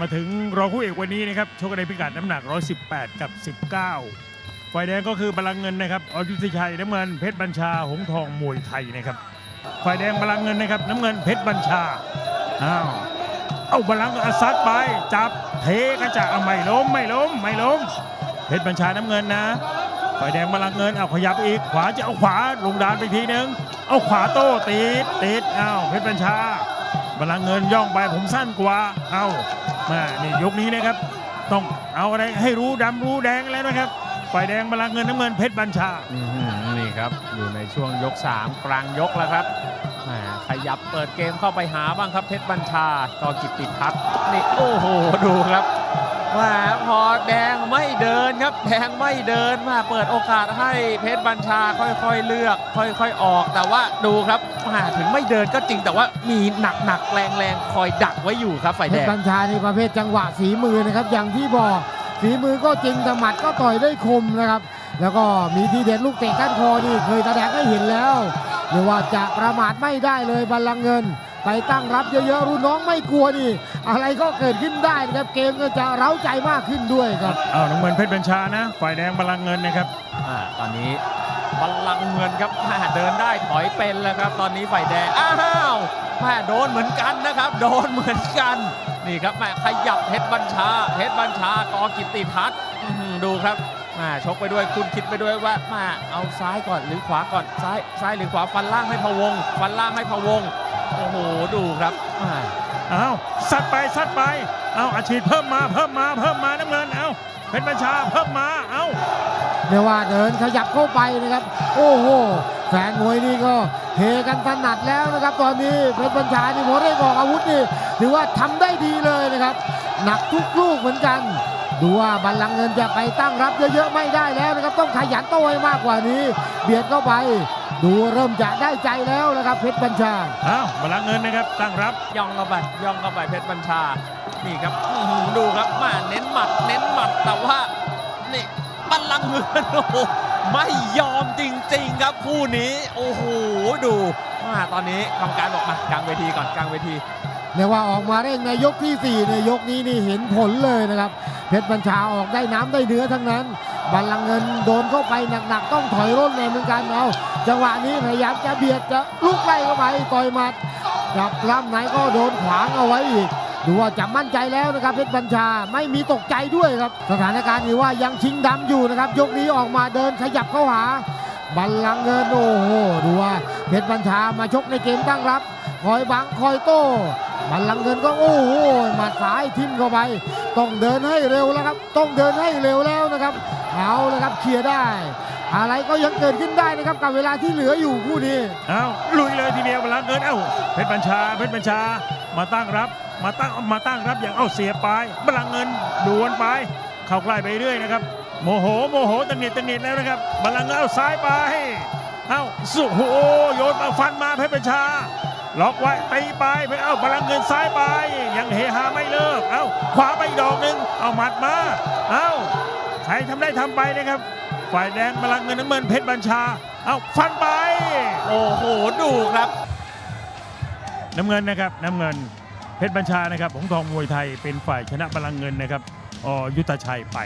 มาถึงรองคู่เอกวันนี้นะครับชกกันในพิกัดน้ำหนัก 118 กับ 19 ฝ่ายแดงก็คือพลังเงินนะครับอยุทธชัยน้ำเงินเพชรบัญชาหงทองมวยไทยนะครับฝ่ายแดงพลังเงินนะครับน้ำเงินเพชรบัญชาอ้าวเอาพลังอาซัดไปจับเทกระจะเอาไม่ล้มไม่ล้มไม่ล้มเพชรบัญชาน้ำเงินนะฝ่ายแดงพลังเงินเอาขยับอีกขวาจะเอาขวาลงดานไปทีนึงเอาขวาโต้ติดติดอ้าวเพชรบัญชาพลังเงินย่องไปผมสั้นกว่าเอา มานี่ยกนี้นะครับ ต้องเอาอะไรให้รู้ดำรู้แดงแล้วนะครับ ฝ่ายแดงพลังเงินน้ำเงินเพชรบัญชา อื้อหือนี่ครับ อยู่ในช่วงยก 3 กลางยกแล้วครับแหมขยับเปิดเกมเข้าไปหาบ้างครับเพชรบัญชากอกิตติพัฒน์นี่โอ้โห ดูครับ แหมพอแดงไม่เดินครับแดงไม่เดินมาเปิดโอกาสให้เพชรบัญชาค่อยๆเลือก ค่อย ๆ ออก แต่ว่าดูครับแหมถึงไม่เดินก็จริงแต่ว่ามีหนักๆแรงๆคอยดักไว้อยู่ครับฝ่ายเพแดชงรบัญชาในประเภทจังหวะฝีมือนะครับ อย่างที่บอกฝีมือก็จริงแต่หมัดก็ต่อยได้คมนะครับ แล้วก็มีทีเด็ดลูกเตะก้านคอนี่เคยแสดงให้เห็นแล้วเรียกว่าจะประมาทไม่ได้เลยบัลลังก์เงิน ไปตั้งรับเยอะๆ รุ่นน้องไม่กลัวนี่ อะไรก็เกิดขึ้นได้นะครับ เกมก็จะเร้าใจมากขึ้นด้วยครับเอาน้ำเงินเพชรบัญชานะ ฝ่ายแดงพลังเงินนะครับอ่าตอนนี้บัลลังก์เงินครับแม่เดินได้ถอยเป็นแล้วครับ ตอนนี้ฝ่ายแดง อ้าวแม่โดนเหมือนกันนะครับ โดนเหมือนกัน นี่ครับแม่ขยับเพชรบัญชาเพชรบัญชากอกิตติทัศน์อื้อหือดูครับแม่ชกไปด้วยคุณคิดไปด้วยว่าแม่เอาซ้ายก่อนหรือขวาก่อนซ้ายซ้ายหรือขวาฟันล่างให้พะวง ฟันล่างให้พะวง โอ้โห ดูครับแม่เอาซัดไปซัดไป เอาอาชีพเพิ่มมาเพิ่มมาเพิ่มมาน้ำเงิน เอาเพชรบัญชาเพิ่มมาเอาเรียกว่าเดินขยับเข้าไปนะครับ โอ้โห แฟนมวยนี่ก็เฮกันถนัดแล้วนะครับ ตอนนี้เพชรบัญชานี่พอได้บอกอาวุธนี่ถือว่าทำได้ดีเลยนะครับ หนักทุกลูกเหมือนกันดูว่าบัลลังก์เงินจะไปตั้งรับเยอะๆไม่ได้แล้วนะครับ ต้องขยันโต้ให้มากกว่านี้ เบียดเข้าไป ดูเริ่มจะได้ใจแล้วนะครับเพชรบัญชาเอาพลังเงินนะครับตั้งรับย่องเข้าไปย่องเข้าไปเพชรบัญชา นี่ครับอื้อหือดูครับมาเน้นหมัด เน้นหมัดแต่ว่านี่บัลลังก์เงินโอ้โหไม่ยอมจริง ๆ ครับคู่นี้ โอ้โหดูมาตอนนี้กรรมการบอกมากลางเวทีก่อนกลางเวทีเรียกว่าออกมาเร่งในยกที่4ในยกนี้นี่เห็นผลเลยนะครับ เพชรบัญชาออกได้น้ำได้เนื้อทั้งนั้น บัลลังเงินโดนเข้าไปหนักๆต้องถอยร่นเลยเหมือนกันเอาจังหวะนี้พยายามจะเบียดจะลุกไล่เข้าไปต่อยหมัดจับล่ำไหนก็โดนขวางเอาไว้อีกดูว่าจะมั่นใจแล้วนะครับเพชรบัญชาไม่มีตกใจด้วยครับ สถานการณ์นี้ว่ายังชิงดำอยู่นะครับ ยกนี้ออกมาเดินขยับเข้าหา บัลลังเงินโอ้โหดูว่าเพชรบัญชามาชกในเกมตั้งรับ คอยบังคอยโต้ บัลลังเงินก็โอ้โหหมัดซ้ายทิ่มเข้าไป ต้องเดินให้เร็วแล้วครับ ต้องเดินให้เร็วแล้วนะครับ เอาเลยครับเคลียร์ได้ อะไรก็ยังเกิดขึ้นได้นะครับกับเวลาที่เหลืออยู่คู่นี้เอาลุยเลยทีเดียวพลังเงินเอ้าเพชรบัญชาเพชรบัญชามาตั้งรับมาตั้งมาตั้งรับอย่างเอ้าเสียไปพลังเงินดวนไป เข้าใกล้ไปเรื่อยนะครับโมโหโมโหตังหนิดตังหนิดแล้วนะครับพลังเงินเอาซ้ายไปเอ้าสุโหโยนมาฟันมาเพชรบัญชา ล็อกไว้ตีไปไปเอ้าพลังเงินซ้ายไป ยังเฮฮาไม่เลิก เอ้าขวาไปอีกดอกหนึ่งเอาหมัดมา เอ้าใครทำได้ทำไปนะครับ ฝ่ายแดงพลังเงินน้ำเงินเพชรบัญชา เอ้าฟันไป โอ้โหดูครับ น้ำเงินนะครับน้ำเงินเพชรบัญชานะครับหงทองมวยไทยเป็นฝ่ายชนะพลังเงินนะครับอยุทธชัยไป